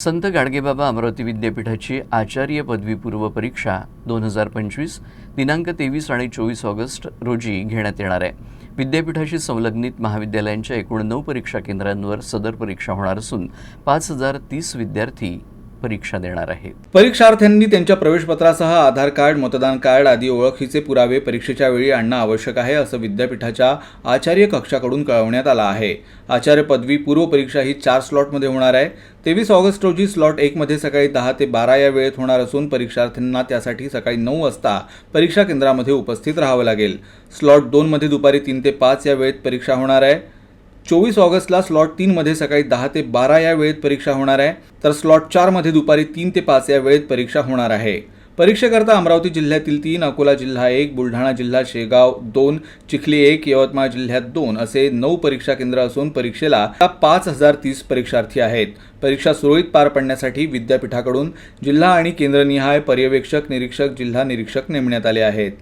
संत गाडगेबाबा अमरावती विद्यापीठाची आचार्य पदवीपूर्व परीक्षा दोन हजार पंचवीस दिनांक तेवीस आणि चोवीस ऑगस्ट रोजी घेण्यात येणार आहे. विद्यापीठाशी संलग्नित महाविद्यालयांच्या एकूण नऊ परीक्षा केंद्रांवर सदर परीक्षा होणार असून पाच हजार तीस विद्यार्थी परीक्षा देणार आहेत. परीक्षार्थ्यांनी त्यांच्या प्रवेशपत्रासह आधार कार्ड मतदान कार्ड आदी ओळखीचे पुरावे परीक्षेच्या वेळी आणणं आवश्यक आहे असं विद्यापीठाच्या आचार्य कक्षाकडून कळवण्यात आलं आहे. आचार्य पदवी पूर्व परीक्षा ही चार स्लॉटमध्ये होणार आहे. तेवीस ऑगस्ट रोजी स्लॉट एकमध्ये सकाळी दहा ते बारा या वेळेत होणार असून परीक्षार्थ्यांना त्यासाठी सकाळी नऊ वाजता परीक्षा केंद्रामध्ये उपस्थित राहावं लागेल. स्लॉट दोनमध्ये दुपारी तीन ते पाच या वेळेत परीक्षा होणार आहे. चोवीस ऑगस्टला स्लॉट तीनमध्ये सकाळी दहा ते बारा या वेळेत परीक्षा होणार आहे. तर स्लॉट चारमध्ये दुपारी तीन ते पाच या वेळेत परीक्षा होणार आहे. परीक्षेकरता अमरावती जिल्ह्यातील तीन अकोला जिल्हा एक बुलढाणा जिल्हा शेगाव दोन चिखली एक यवतमाळ जिल्ह्यात दोन असे नऊ परीक्षा केंद्र असून परीक्षेला पाच हजार तीस परीक्षार्थी आहेत. परीक्षा सुरळीत पार पडण्यासाठी विद्यापीठाकडून जिल्हा आणि केंद्रनिहाय पर्यवेक्षक निरीक्षक जिल्हा निरीक्षक नेमण्यात आले आहेत.